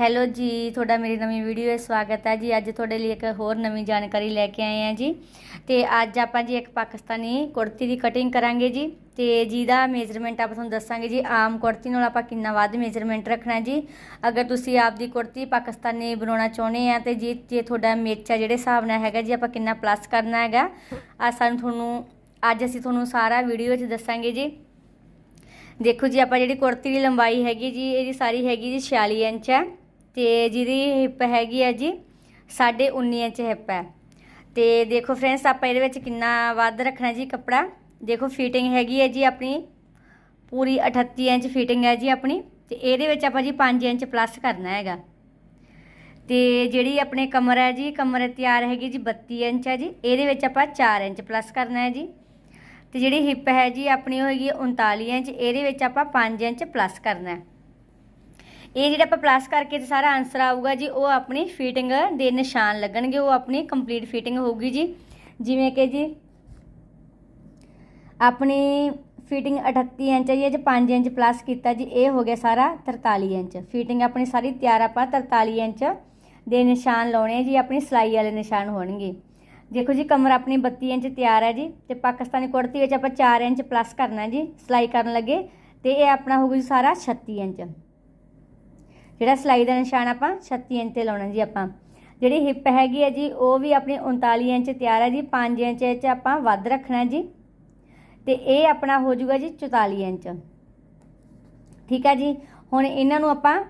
Hello ਜੀ, ਤੁਹਾਡਾ ਮੇਰੀ ਨਵੀਂ ਵੀਡੀਓ ਵਿੱਚ ਸਵਾਗਤ ਹੈ ਜੀ। ਅੱਜ ਤੁਹਾਡੇ ਲਈ ਇੱਕ ਹੋਰ ਨਵੀਂ ਜਾਣਕਾਰੀ ਲੈ ਕੇ ਆਏ ਹਾਂ ਜੀ। ਤੇ ਅੱਜ ਆਪਾਂ ਜੀ ਇੱਕ ਪਾਕਿਸਤਾਨੀ ਕੁੜਤੀ ਦੀ ਕਟਿੰਗ ਕਰਾਂਗੇ ਜੀ। ਤੇ ਜਿਹਦਾ ਮੇਜ਼ਰਮੈਂਟ ਆਪਾਂ ਤੁਹਾਨੂੰ ਦੱਸਾਂਗੇ ਜੀ, ਆਮ ਕੁੜਤੀ ਨਾਲ ਆਪਾਂ ਕਿੰਨਾ ਵੱਧ ਮੇਜ਼ਰਮੈਂਟ ਰੱਖਣਾ ਜੀ। ਅਗਰ ਤੁਸੀਂ ਆਪਦੀ ਕੁੜਤੀ ਪਾਕਿਸਤਾਨੀ ਬਣਾਉਣਾ ਚਾਹੁੰਦੇ ਆ, ਤੇ ਜੀ, ਜੇ ਤੁਹਾਡਾ ਮੇਚਾ ਜਿਹੜੇ ਹਿਸਾਬ ਨਾਲ ਹੈਗਾ ਜੀ, ਆਪਾਂ ਕਿੰਨਾ ਪਲੱਸ ਕਰਨਾ ਹੈਗਾ। ਆ ਸਾਨੂੰ ਤੁਹਾਨੂੰ, ਅੱਜ ਅਸੀਂ ਤੁਹਾਨੂੰ ਸਾਰਾ ਵੀਡੀਓ ਵਿੱਚ ਦੱਸਾਂਗੇ ਜੀ। ਦੇਖੋ ਜੀ, ਆਪਾਂ ਜਿਹੜੀ ਕੁੜਤੀ ਦੀ ਲੰਬਾਈ ਹੈਗੀ ਜੀ, ਇਹਦੀ ਸਾਰੀ ਹੈਗੀ ਜੀ 46 ਇੰਚ ਹੈ। ਤੇ ਜਿਹਦੀ ਹਿੱਪ ਹੈਗੀ ਹੈ ਜੀ 19.5 ਇੰਚ ਹਿੱਪ ਹੈ। ਤੇ ਦੇਖੋ ਫਰੈਂਡਸ, ਆਪਾਂ ਇਹਦੇ ਵਿੱਚ ਕਿੰਨਾ ਵੱਧ ਰੱਖਣਾ ਜੀ ਕੱਪੜਾ। ਦੇਖੋ ਫਿਟਿੰਗ ਹੈਗੀ ਹੈ ਜੀ ਆਪਣੀ। ਪੂਰੀ 38 ਇੰਚ ਫਿਟਿੰਗ ਹੈ ਜੀ ਆਪਣੀ। ਤੇ ਇਹਦੇ ਵਿੱਚ ਆਪਾਂ ਜੀ 5 ਇੰਚ ਪਲੱਸ ਕਰਨਾ ਹੈਗਾ। ਤੇ ਜਿਹੜੀ ਆਪਣੇ ਕਮਰ ਹੈ ਜੀ, ਕਮਰ ਤਿਆਰ ਹੈਗੀ ਜੀ 32 ਇੰਚ ਹੈ ਜੀ। ਇਹਦੇ ਵਿੱਚ ਆਪਾਂ 4 ਇੰਚ ਪਲੱਸ ਕਰਨਾ ਹੈ ਜੀ। ਤੇ ਜਿਹੜੀ ਹਿੱਪ ਹੈ ਜੀ ਆਪਣੀ ਹੋਏਗੀ 39 ਇੰਚ। ਇਹਦੇ ਵਿੱਚ ਆਪਾਂ 5 ਇੰਚ ਪਲੱਸ ਕਰਨਾ ਹੈ। ਇਹ ਜਿਹੜਾ ਆਪਾਂ ਪਲੱਸ ਕਰਕੇ ਤੇ ਸਾਰਾ ਆਨਸਰ ਆਊਗਾ ਜੀ, ਉਹ ਆਪਣੀ ਫਿਟਿੰਗ ਦੇ ਨਿਸ਼ਾਨ ਲੱਗਣਗੇ, ਉਹ ਆਪਣੀ ਕੰਪਲੀਟ ਫਿਟਿੰਗ ਹੋਊਗੀ ਜੀ। ਜਿਵੇਂ ਕਿ ਜੀ, ਆਪਣੀ ਫਿਟਿੰਗ 38 ਇੰਚ ਹੈ ਜੀ, ਇਹ 5 ਇੰਚ ਪਲੱਸ ਕੀਤਾ ਜੀ, ਇਹ ਹੋ ਗਿਆ ਸਾਰਾ 43 ਇੰਚ। ਫਿਟਿੰਗ ਆਪਣੀ ਸਾਰੀ ਤਿਆਰ ਆਪਾਂ 43 ਇੰਚ ਦੇ ਨਿਸ਼ਾਨ ਲਾਉਣੇ ਆ ਜੀ, ਆਪਣੀ ਸਲਾਈ ਵਾਲੇ ਨਿਸ਼ਾਨ ਹੋਣਗੇ। ਦੇਖੋ ਜੀ, ਕਮਰ ਆਪਣੀ 32 ਇੰਚ ਤਿਆਰ ਹੈ ਜੀ, ਤੇ ਪਾਕਿਸਤਾਨੀ ਕੁੜਤੀ ਵਿੱਚ ਆਪਾਂ 4 ਇੰਚ ਪਲੱਸ ਕਰਨਾ ਜੀ, ਸਲਾਈ ਕਰਨ ਲੱਗੇ, ਤੇ ਇਹ ਆਪਣਾ ਹੋਊਗਾ ਜੀ ਸਾਰਾ 36 ਇੰਚ। ਜਿਹੜਾ ਸਲਾਈ ਦਾ ਨਿਸ਼ਾਨ ਆਪਾਂ 36 ਇੰਚ ਤੇ ਲਾਉਣਾ ਜੀ ਆਪਾਂ। ਜਿਹੜੀ ਹਿੱਪ ਹੈਗੀ ਹੈ ਜੀ, ਉਹ ਵੀ ਆਪਣੀ 39 ਇੰਚ ਤਿਆਰ ਹੈ ਜੀ 5 ਇੰਚ ਚ ਆਪਾਂ ਵੱਧ ਰੱਖਣਾ ਜੀ। ਤੇ ਇਹ ਆਪਣਾ ਹੋ ਜਾਊਗਾ ਜੀ 44 ਇੰਚ। ਠੀਕ ਹੈ ਜੀ? ਹੁਣ ਇਹਨਾਂ ਨੂੰ ਆਪਾਂ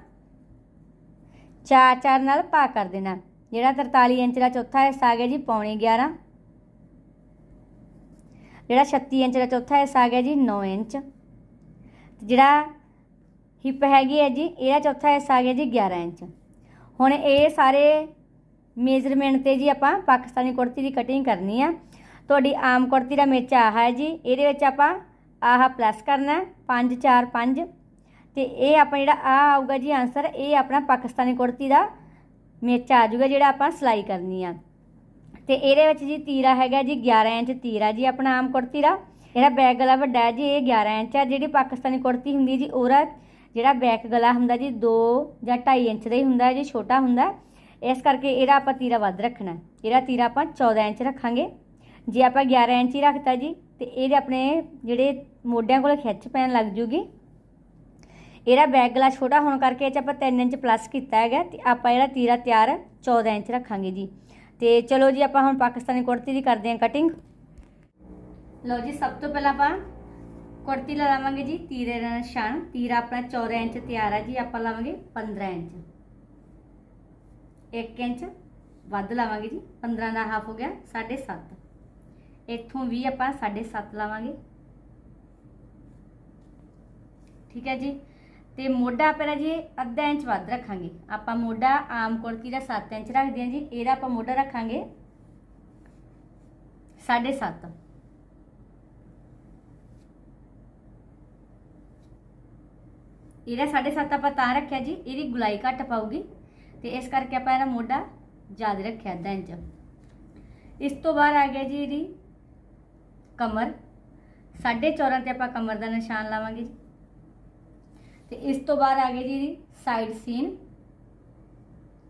ਚਾਰ ਚਾਰ ਨਾਲ ਪਾ ਕਰ ਦੇਣਾ। ਜਿਹੜਾ 43 ਇੰਚ ਦਾ ਚੌਥਾ ਹਿੱਸਾ ਆ ਗਿਆ ਜੀ, ਪੌਣੇ 11 ਜਿਹੜਾ 36 ਇੰਚ ਦਾ ਚੌਥਾ ਹਿੱਸਾ ਆ ਗਿਆ ਜੀ 9 ਇੰਚ। ਜਿਹੜਾ ਹਿੱਪ ਹੈਗੀ ਹੈ ਜੀ, ਇਹਦਾ ਚੌਥਾ ਹਿੱਸਾ ਆ ਗਿਆ ਜੀ 11 ਇੰਚ। ਹੁਣ ਇਹ ਸਾਰੇ ਮੇਜ਼ਰਮੈਂਟ ਤੇ ਜੀ ਆਪਾਂ ਪਾਕਿਸਤਾਨੀ ਕੁੜਤੀ ਦੀ ਕਟਿੰਗ ਕਰਨੀ ਆ। ਤੁਹਾਡੀ ਆਮ ਕੁੜਤੀ ਦਾ ਮੇਚਾ ਆਹ ਹੈ ਜੀ, ਇਹਦੇ ਵਿੱਚ ਆਪਾਂ ਆਹ ਪਲੱਸ ਕਰਨਾ 5 4 5 ਤੇ ਇਹ ਆਪਾਂ ਜਿਹੜਾ ਆ ਆਊਗਾ ਜੀ ਆਨਸਰ ਇਹ ਆਪਣਾ ਪਾਕਿਸਤਾਨੀ ਕੁੜਤੀ ਦਾ ਮੇਚਾ ਆ ਜਾਊਗਾ ਜਿਹੜਾ ਆਪਾਂ ਸਲਾਈ ਕਰਨੀ ਆ। ਤੇ ਇਹਦੇ ਵਿੱਚ ਜੀ ਤੀਰਾ ਹੈਗਾ ਜੀ 11 ਇੰਚ ਤੀਰਾ ਜੀ ਆਪਣਾ ਆਮ ਕੁੜਤੀ ਦਾ। ਇਹਦਾ ਬੈਕ ਗਲਾ ਵੱਡਾ ਹੈ ਜੀ, ਇਹ 11 ਇੰਚ ਹੈ ਜਿਹੜੀ ਪਾਕਿਸਤਾਨੀ ਕੁੜਤੀ ਹੁੰਦੀ ਜੀ, ਉਹਦਾ ਜਿਹੜਾ ਬੈਕ ਗਲਾ ਹੁੰਦਾ ਜੀ 2 ਜਾਂ 2.5 ਇੰਚ ਦਾ ਹੀ ਹੁੰਦਾ ਹੈ ਜੀ ਛੋਟਾ ਹੁੰਦਾ, ਇਸ ਕਰਕੇ ਇਹਦਾ ਆਪਾਂ ਤੀਰਾ ਵੱਧ ਰੱਖਣਾ ਇਹਦਾ ਤੀਰਾ ਆਪਾਂ 14 ਇੰਚ ਰੱਖਾਂਗੇ। ਜੇ ਆਪਾਂ 11 ਇੰਚ ਹੀ ਰੱਖਤਾ ਜੀ, ਤੇ ਇਹਦੇ ਆਪਣੇ ਜਿਹੜੇ ਮੋਢਿਆਂ ਕੋਲ ਖਿੱਚ ਪੈਣ ਲੱਗ ਜੂਗੀ। ਇਹਦਾ ਬੈਕ ਗਲਾ ਛੋਟਾ ਹੋਣ ਕਰਕੇ ਇਹ ਚ ਆਪਾਂ 3 ਇੰਚ ਪਲੱਸ ਕੀਤਾ ਹੈਗਾ, ਤੇ ਆਪਾਂ ਇਹਦਾ ਤੀਰਾ ਤਿਆਰ 14 ਇੰਚ ਰੱਖਾਂਗੇ ਜੀ। ਤੇ ਚਲੋ ਜੀ ਆਪਾਂ ਹੁਣ ਪਾਕਿਸਤਾਨੀ ਕੁੜਤੀ ਦੀ ਕਰਦੇ ਹਾਂ ਕਟਿੰਗ ਲਓ ਜੀ, ਸਭ ਤੋਂ ਪਹਿਲਾਂ ਆਪਾਂ ਕੁੜਤੀ ਲਾ ਲਾਵਾਂਗੇ ਜੀ, ਤੀਰੇ ਦਾ ਨਿਸ਼ਾਨ ਤੀਰਾ ਆਪਣਾ 14 ਇੰਚ ਤਿਆਰ ਹੈ ਜੀ, ਆਪਾਂ ਲਾਵਾਂਗੇ 15 ਇੰਚ। 1 ਇੰਚ ਵੱਧ ਲਾਵਾਂਗੇ ਜੀ 15 ਦਾ ਹਾਫ ਹੋ ਗਿਆ 7.5 ਇੱਥੋਂ ਵੀ ਆਪਾਂ 7.5 ਲਾਵਾਂਗੇ। ਠੀਕ ਹੈ ਜੀ? ਤੇ ਮੋਢਾ ਪਹਿਲਾਂ ਜੀ ਅੱਧਾ ਇੰਚ ਵੱਧ ਰੱਖਾਂਗੇ। ਆਪਾਂ ਮੋਢਾ ਆਮ ਕੁੜਤੀ ਦਾ 7 ਇੰਚ ਰੱਖਦੇ ਹਾਂ ਜੀ, ਇਹਦਾ ਆਪਾਂ ਮੋਢਾ ਰੱਖਾਂਗੇ 7.5 ਇਹਦਾ 7.5 ਆਪਾਂ ਤਾਂ ਰੱਖਿਆ ਜੀ, ਇਹਦੀ ਗੁਲਾਈ ਘੱਟ ਪਾਊਗੀ ਤੇ ਇਸ ਕਰਕੇ ਆਪਾਂ ਇਹਦਾ ਮੋਢਾ ਜ਼ਿਆਦਾ ਰੱਖਿਆ ਅੱਧਾ ਇੰਚ। ਇਸ ਤੋਂ ਬਾਅਦ ਆ ਗਿਆ ਜੀ ਇਹਦੀ ਕਮਰ। 14.5 ਤੇ ਆਪਾਂ ਕਮਰ ਦਾ ਨਿਸ਼ਾਨ ਲਾਵਾਂਗੇ ਜੀ। ਤੇ ਇਸ ਤੋਂ ਬਾਅਦ ਆ ਗਈ ਜੀ ਇਹਦੀ ਸਾਈਡ ਸੀਨ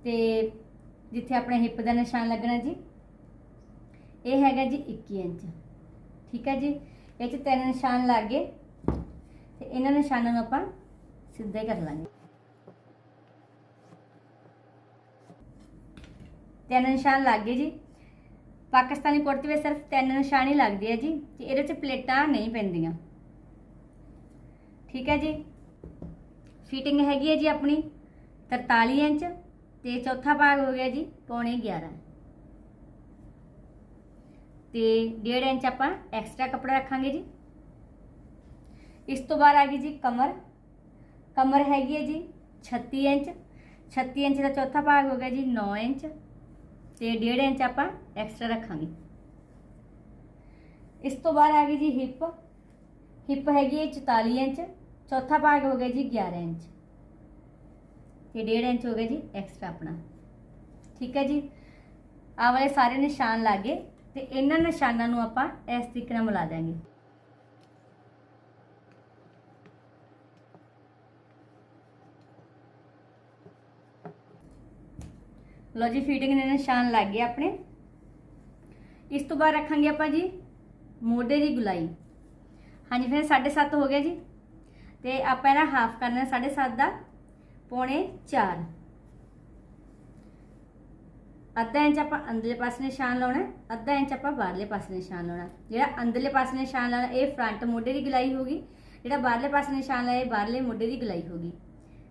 ਤੇ ਜਿੱਥੇ ਆਪਣੇ ਹਿੱਪ ਦਾ ਨਿਸ਼ਾਨ ਲੱਗਣਾ ਜੀ, ਇਹ ਹੈਗਾ ਜੀ 21 ਇੰਚ। ਠੀਕ ਹੈ ਜੀ? ਇਹ ਚ ਤਿੰਨ ਨਿਸ਼ਾਨ ਲੱਗ ਗਏ। ਤੇ ਇਹਨਾਂ ਨਿਸ਼ਾਨਾਂ ਨੂੰ ਆਪਾਂ ਸਿੱਧਾ ਹੀ ਕਰ ਲਾਂਗੇ। ਤਿੰਨ ਨਿਸ਼ਾਨ ਲੱਗ ਗਏ ਜੀ। ਪਾਕਿਸਤਾਨੀ ਕੁੜਤੇ ਵਿੱਚ ਸਿਰਫ ਤਿੰਨ ਨਿਸ਼ਾਨ ਹੀ ਲੱਗਦੇ ਆ ਜੀ, ਤੇ ਇਹਦੇ ਚ ਪਲੇਟਾਂ ਨਹੀਂ ਪੈਂਦੀਆਂ। ਠੀਕ ਹੈ ਜੀ। ਫਿਟਿੰਗ ਹੈਗੀ ਹੈ ਜੀ ਆਪਣੀ 43 ਇੰਚ, ਤੇ ਚੌਥਾ ਭਾਗ ਹੋ ਗਿਆ ਜੀ ਪੌਣੇ 11 ਤੇ 1.5 ਇੰਚ ਆਪਾਂ ਐਕਸਟਰਾ ਕੱਪੜਾ ਰੱਖਾਂਗੇ ਜੀ। ਇਸ ਤੋਂ ਬਾਅਦ ਆ ਗਈ ਜੀ ਕਮਰ। ਕਮਰ ਹੈਗੀ ਹੈ ਜੀ 36 ਇੰਚ। 36 ਇੰਚ ਦਾ ਚੌਥਾ ਭਾਗ ਹੋ ਗਿਆ ਜੀ 9 ਇੰਚ ਤੇ 1.5 ਇੰਚ ਆਪਾਂ ਐਕਸਟਰਾ ਰੱਖਾਂਗੇ। ਇਸ ਤੋਂ ਬਾਅਦ ਆ ਗਈ ਜੀ ਹਿੱਪ ਹਿੱਪ ਹੈਗੀ ਹੈ 44 ਇੰਚ। ਚੌਥਾ ਭਾਗ ਹੋ ਗਿਆ ਜੀ 11 ਇੰਚ। ਤੇ 1.5 ਇੰਚ ਹੋ ਗਿਆ ਜੀ ਐਕਸਟਰਾ ਆਪਣਾ। ਠੀਕ ਹੈ ਜੀ? ਆ ਵਾਲੇ ਸਾਰੇ ਨਿਸ਼ਾਨ ਲਾਗੇ ਤੇ ਇਹਨਾਂ ਨਿਸ਼ਾਨਾਂ ਨੂੰ ਆਪਾਂ ਇਸ ਤਰੀਕੇ ਨਾਲ ਮਿਲਾ ਦਾਂਗੇ ਲੋ ਜੀ ਫਿਟਿੰਗ ਦੇ ਨਿਸ਼ਾਨ ਲੱਗ ਗਏ ਆਪਣੇ। ਇਸ ਤੋਂ ਬਾਅਦ ਰੱਖਾਂਗੇ ਆਪਾਂ ਜੀ ਮੋਢੇ ਦੀ ਗੁਲਾਈ। ਹਾਂਜੀ, ਫਿਰ 7.5 ਹੋ ਗਿਆ ਜੀ। ਤੇ ਆਪਾਂ ਇਹਦਾ ਹਾਫ ਕਰਨਾ 7.5 ਦਾ, ਪੌਣੇ 4 ਅੱਧਾ ਇੰਚ ਆਪਾਂ ਅੰਦਰਲੇ ਪਾਸੇ ਨਿਸ਼ਾਨ ਲਾਉਣਾ, ਅੱਧਾ ਇੰਚ ਆਪਾਂ ਬਾਹਰਲੇ ਪਾਸੇ ਨਿਸ਼ਾਨ ਲਾਉਣਾ। ਜਿਹੜਾ ਅੰਦਰਲੇ ਪਾਸੇ ਨਿਸ਼ਾਨ ਲਾਉਣਾ, ਇਹ ਫਰੰਟ ਮੋਢੇ ਦੀ ਗੁਲਾਈ ਹੋਗੀ ਜਿਹੜਾ ਬਾਹਰਲੇ ਪਾਸੇ ਨਿਸ਼ਾਨ ਲਾਇਆ, ਇਹ ਬਾਹਰਲੇ ਮੋਢੇ ਦੀ ਗੁਲਾਈ ਹੋਗੀ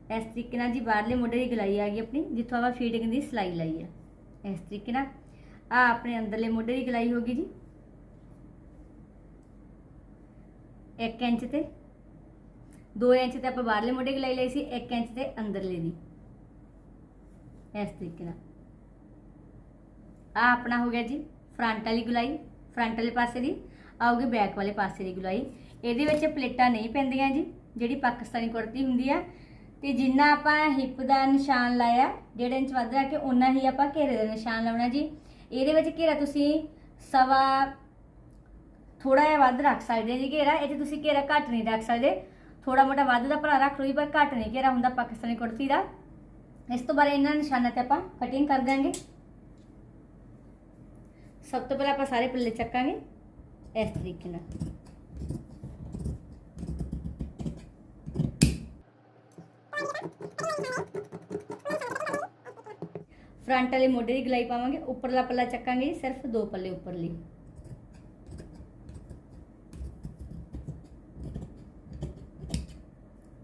ਇਸ ਤਰੀਕੇ ਨਾਲ ਜੀ ਬਾਹਰਲੇ ਮੋਢੇ ਦੀ ਗਲਾਈ ਆ ਗਈ ਆਪਣੀ, ਜਿੱਥੋਂ ਆਪਾਂ ਫੀਟਿੰਗ ਦੀ ਸਿਲਾਈ ਲਾਈ ਆ। ਇਸ ਤਰੀਕੇ ਨਾਲ ਆ ਆਪਣੇ ਅੰਦਰਲੇ ਮੋਢੇ ਦੀ ਗਲਾਈ ਹੋ ਗਈ ਜੀ। 1 ਇੰਚ ਤੇ 2 ਇੰਚ ਤੇ ਆਪਾਂ ਬਾਹਰਲੇ ਮੋਢੇ ਗਲਾਈ ਲਈ ਸੀ 1 ਇੰਚ ਤੇ ਅੰਦਰਲੇ ਦੀ। ਇਸ ਤਰੀਕੇ ਨਾਲ। ਆ ਆਪਣਾ ਹੋ ਗਿਆ ਜੀ ਫਰੰਟ ਵਾਲੀ ਗਲਾਈ ਫਰੰਟ ਵਾਲੇ ਪਾਸੇ ਦੀ ਆਉਗੀ ਬੈਕ ਵਾਲੇ ਪਾਸੇ ਦੀ ਗੁਲਾਈ। ਇਹਦੇ ਵਿੱਚ ਪਲੇਟਾਂ ਨਹੀਂ ਪੈਂਦੀਆਂ ਜੀ, ਜਿਹੜੀ ਪਾਕਿਸਤਾਨੀ ਕੁੜਤੀ ਹੁੰਦੀ ਆ ਤੇ ਜਿੰਨਾ ਆਪਾਂ ਹਿੱਪ ਦਾ ਨਿਸ਼ਾਨ ਲਾਇਆ, ਡੇਢ ਇੰਚ ਵੱਧ ਰੱਖ ਕੇ ਉਨਾ ਹੀ ਆਪਾਂ ਘੇਰੇ ਦਾ ਨਿਸ਼ਾਨ ਲਾਉਣਾ ਜੀ। ਇਹਦੇ ਵਿੱਚ ਘੇਰਾ ਤੁਸੀਂ ਸਵਾ ਥੋੜਾ ਜਿਹਾ ਵੱਧ ਰੱਖ ਸਕਦੇ ਜੀ ਘੇਰਾ। ਇਹ 'ਚ ਤੁਸੀਂ ਘੇਰਾ ਘੱਟ ਨਹੀਂ ਰੱਖ ਸਕਦੇ। ਥੋੜਾ ਮੋਟਾ ਵੱਧ ਦਾ ਭਰਾ ਰੱਖ ਲਓ ਜੀ, ਪਰ ਘੱਟ ਨਹੀਂ ਘੇਰਾ ਹੁੰਦਾ ਪਾਕਿਸਤਾਨੀ ਕੁੜਤੀ ਦਾ। ਇਸ ਤੋਂ ਬਾਅਦ ਇਹਨਾਂ ਨਿਸ਼ਾਨਾਂ ਤੇ ਆਪਾਂ ਕਟਿੰਗ ਕਰ ਦਾਂਗੇ ਸਭ ਤੋਂ ਪਹਿਲਾਂ ਆਪਾਂ ਸਾਰੇ ਪੱਲੇ ਚੱਕਾਂਗੇ। ਇਸ ਤਰੀਕੇ ਨਾਲ। ਫਰੰਟ ਵਾਲੇ ਮੋਢੇ ਦੀ ਗਲਾਈ ਪਾਵਾਂਗੇ ਉੱਪਰਲਾ ਪੱਲਾ ਚੱਕਾਂਗੇ ਜੀ, ਸਿਰਫ ਦੋ ਪੱਲੇ ਉੱਪਰਲੀ।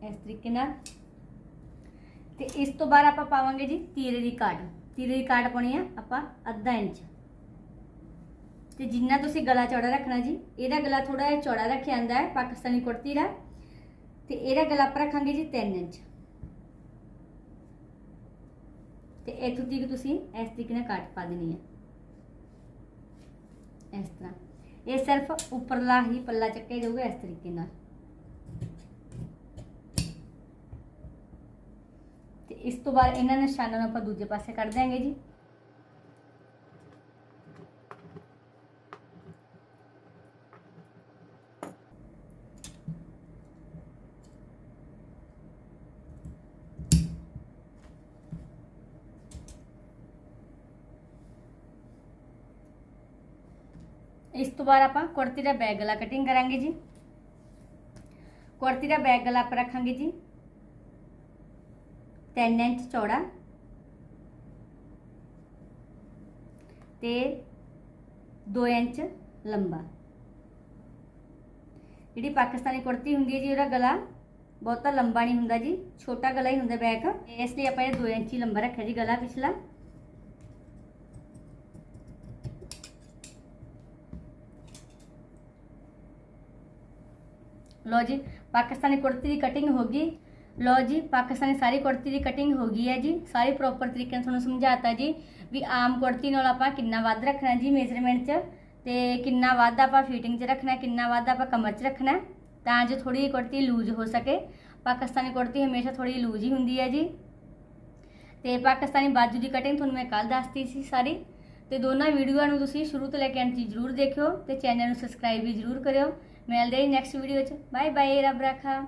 ਇਸ ਤਰੀਕੇ ਨਾਲ। ਤੇ ਇਸ ਤੋਂ ਬਾਅਦ ਆਪਾਂ ਪਾਵਾਂਗੇ ਜੀ ਤੀਰੇ ਦੀ ਕਾਟ ਤੀਰੇ ਦੀ ਕਾਟ ਪਾਉਣੀ ਆ ਆਪਾਂ ਅੱਧਾ ਇੰਚ। ਤੇ ਜਿੰਨਾ ਤੁਸੀਂ ਗਲਾ ਚੌੜਾ ਰੱਖਣਾ ਜੀ ਇਹਦਾ ਗਲਾ ਥੋੜਾ ਜਿਹਾ ਚੌੜਾ ਰੱਖਿਆ ਜਾਂਦਾ ਹੈ ਪਾਕਿਸਤਾਨੀ ਕੁੜਤੀ ਦਾ। ਤੇ ਇਹਦਾ ਗਲਾ ਆਪਾਂ ਰੱਖਾਂਗੇ ਜੀ 3 ਇੰਚ। ਤੇ ਇੱਥੋਂ ਤੱਕ ਤੁਸੀਂ ਇਸ ਤਰੀਕੇ ਨਾਲ ਕੱਟ ਪਾ ਦੇਣੀ ਹੈ। ਇਸ ਤਰ੍ਹਾਂ। ਇਹ ਸਿਰਫ ਉੱਪਰਲਾ ਹੀ ਪੱਲਾ ਚੱਕਿਆ ਜਾਊਗਾ ਇਸ ਤਰੀਕੇ ਨਾਲ। ਤੇ ਇਸ ਤੋਂ ਬਾਅਦ ਇਹਨਾਂ ਨਿਸ਼ਾਨਾਂ ਨੂੰ ਆਪਾਂ ਦੂਜੇ ਪਾਸੇ ਕੱਢ ਦਿਆਂਗੇ ਜੀ। ਇਸ ਤੋਂ ਬਾਅਦ ਆਪਾਂ ਕੁੜਤੀ ਦਾ ਬੈਕ ਗਲਾ ਕਟਿੰਗ ਕਰਾਂਗੇ ਜੀ। ਕੁੜਤੀ ਦਾ ਬੈਕ ਗਲਾ ਆਪਾਂ ਰੱਖਾਂਗੇ ਜੀ। 3 ਇੰਚ ਚੌੜਾ। ਤੇ 2 ਇੰਚ ਲੰਬਾ। ਜਿਹੜੀ ਪਾਕਿਸਤਾਨੀ ਕੁੜਤੀ ਹੁੰਦੀ ਹੈ ਜੀ, ਉਹਦਾ ਗਲਾ ਬਹੁਤਾ ਲੰਬਾ ਨਹੀਂ ਹੁੰਦਾ ਜੀ, ਛੋਟਾ ਗਲਾ ਹੀ ਹੁੰਦਾ ਬੈਕ ਇਸ ਲਈ ਆਪਾਂ ਇਹ 2 ਇੰਚ ਹੀ ਲੰਬਾ ਰੱਖਿਆ ਜੀ, ਗਲਾ ਪਿਛਲਾ। ਲੋ ਜੀ, ਪਾਕਿਸਤਾਨੀ ਕੁੜਤੀ ਦੀ ਕਟਿੰਗ ਹੋ ਗਈ। ਲੋ ਜੀ, ਪਾਕਿਸਤਾਨੀ ਸਾਰੀ ਕੁੜਤੀ ਦੀ ਕਟਿੰਗ ਹੋ ਗਈ ਹੈ ਜੀ। ਸਾਰੀ ਪ੍ਰੋਪਰ ਤਰੀਕੇ ਨਾਲ ਤੁਹਾਨੂੰ ਸਮਝਾਤਾ ਜੀ ਵੀ ਆਮ ਕੁੜਤੀ ਨਾਲ ਆਪਾਂ ਕਿੰਨਾ ਵੱਧ ਰੱਖਣਾ ਜੀ ਮੇਜ਼ਰਮੈਂਟ 'ਚ ਤੇ ਕਿੰਨਾ ਵੱਧ ਆਪਾਂ ਫਿਟਿੰਗ 'ਚ ਰੱਖਣਾ, ਕਿੰਨਾ ਵੱਧ ਆਪਾਂ ਕਮਰ 'ਚ ਰੱਖਣਾ ਤਾਂ ਜੋ ਥੋੜੀ ਕੁੜਤੀ ਲੂਜ਼ ਹੋ ਸਕੇ। ਪਾਕਿਸਤਾਨੀ ਕੁੜਤੀ ਹਮੇਸ਼ਾ ਥੋੜੀ ਲੂਜ਼ ਹੀ ਹੁੰਦੀ ਹੈ ਜੀ। ਤੇ ਪਾਕਿਸਤਾਨੀ ਬਾਜੂ ਦੀ ਕਟਿੰਗ ਤੁਹਾਨੂੰ ਮੈਂ ਕੱਲ ਦੱਸਤੀ ਸੀ ਸਾਰੀ। ਤੇ ਦੋਨਾਂ ਵੀਡੀਓਆਂ ਨੂੰ ਤੁਸੀਂ ਸ਼ੁਰੂ ਤੋਂ ਲੈ ਕੇ ਅੰਤ ਤੱਕ ਜ਼ਰੂਰ ਦੇਖਿਓ ਤੇ ਚੈਨਲ ਨੂੰ ਸਬਸਕ੍ਰਾਈਬ ਵੀ ਜ਼ਰੂਰ ਕਰਿਓ। ਮਿਲਦੇ ਹਾਂ ਨੈਕਸਟ ਵੀਡੀਓ 'ਚ ਬਾਏ ਬਾਏ ਰੱਬ ਰਾਖਾ।